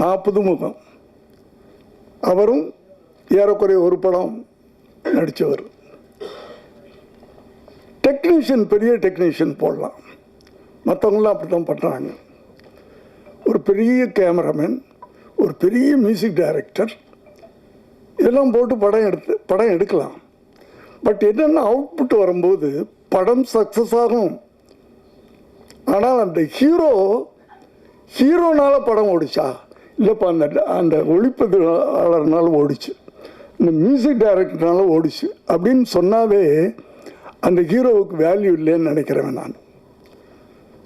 நான் புதுமுகம் அவரும் ஏறக்குறைய ஒரு படம் நடித்தவர் டெக்னீஷியன் பெரிய டெக்னீஷியன் போடலாம். மற்றவங்களாம் அப்படி தான் பண்ணுறாங்க ஒரு பெரிய கேமராமேன் ஒரு பெரிய மியூசிக் டைரக்டர் இதெல்லாம் போட்டு படம் எடுத்து படம் எடுக்கலாம். பட் என்னென்ன அவுட்புட் வரும்போது படம் சக்ஸஸ் ஆகும். ஆனால் அந்த ஹீரோ ஹீரோனால படம் ஓடிச்சா? இல்லைப்பா அந்த அந்த ஒளிப்பதிவாளர்னால ஓடிச்சு. இந்த மியூசிக் டைரக்டர்னால ஓடிச்சு. அப்படின்னு சொன்னாவே அந்த ஹீரோவுக்கு வேல்யூ இல்லைன்னு நினைக்கிறேன் நான்.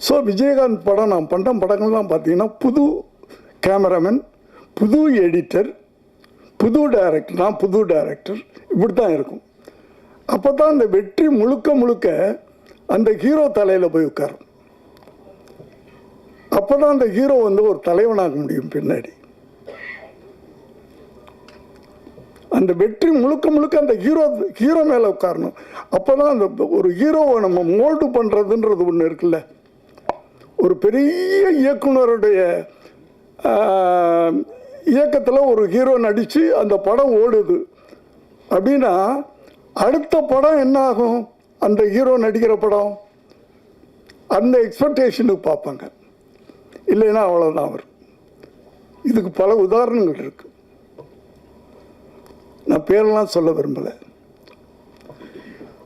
ஸோ விஜயகாந்த் படம் நான் பண்ணுற படங்கள்லாம் பார்த்தீங்கன்னா புது கேமராமேன் புது எடிட்டர் புது டைரக்டர் நான் புது டைரக்டர் இப்படி தான் இருக்கும். அப்போ தான் அந்த வெற்றி முழுக்க முழுக்க அந்த ஹீரோ தலையில் போய் உட்காரும். அப்போ தான் அந்த ஹீரோ வந்து ஒரு தலைவனாக முடியும் பின்னாடி. அந்த வெற்றி முழுக்க முழுக்க அந்த ஹீரோ ஹீரோ மேலே உட்காரணும். அப்போ தான் அந்த ஒரு ஹீரோவை நம்ம மோல்டு பண்ணுறதுன்றது ஒன்று இருக்குல்ல. ஒரு பெரிய இயக்குனருடைய இயக்கத்தில் ஒரு ஹீரோ நடித்து அந்த படம் ஓடுது. அப்படின்னா அடுத்த படம் என்ன ஆகும்? அந்த ஹீரோ நடிக்கிற படம்? அந்த எக்ஸ்பெக்டேஷனுக்கு பார்ப்பாங்க. இல்லைன்னா அவ்வளோதான் அவர் இதுக்கு பல உதாரணங்கள் இருக்கு. நான் பேரெல்லாம் சொல்ல விரும்பலை.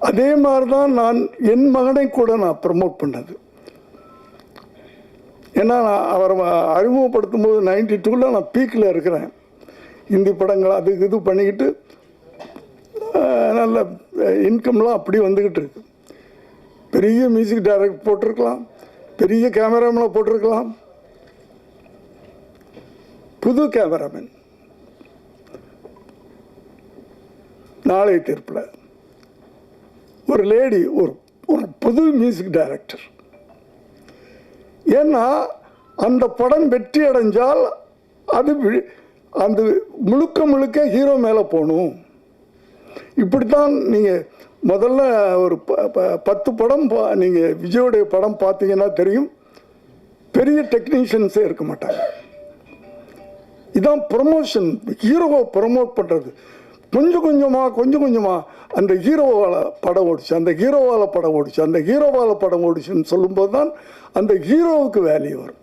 அதே மாதிரி தான் நான் என் மகனை கூட நான் ப்ரமோட் பண்ணது. ஏன்னா நான் அவரை அறிமுகப்படுத்தும் போது நைன்டி டூவில் நான் பீக்கில் இருக்கிறேன். ஹிந்தி படங்கள் அது இது பண்ணிக்கிட்டு நல்ல இன்கம்லாம் அப்படி வந்துக்கிட்டு இருக்கு. பெரிய மியூசிக் டைரக்ட் போட்டிருக்கலாம். பெரிய கேமராமெலாம் போட்டிருக்கலாம். புது கேமராமேன். நாளை தீர்ப்பில் ஒரு லேடி ஒரு ஒரு புது மியூசிக் டைரக்டர் ஏன்னா அந்த படம் வெற்றி அடைஞ்சால் அது வி- அந்த முழுக்க முழுக்க ஹீரோ மேலே போகணும் இப்படித்தான் நீங்கள் முதல்ல ஒரு ப- ப- பத்து படம் நீங்கள் விஜயோடைய படம் பார்த்தீங்கன்னா தெரியும். பெரிய டெக்னீஷியன்ஸே இருக்க மாட்டாங்க. இதான் ப்ரொமோஷன் ஹீரோவை ப்ரொமோட் பண்ணுறது கொஞ்சம் கொஞ்சமாக கொஞ்சம் கொஞ்சமாக அந்த ஹீரோவால் படம் ஓடிச்சு. அந்த ஹீரோவால் படம் ஓடிச்சு. அந்த ஹீரோவால் படம் ஓடிச்சுன்னு சொல்லும்போது தான் அந்த ஹீரோவுக்கு வேல்யூ வரும்.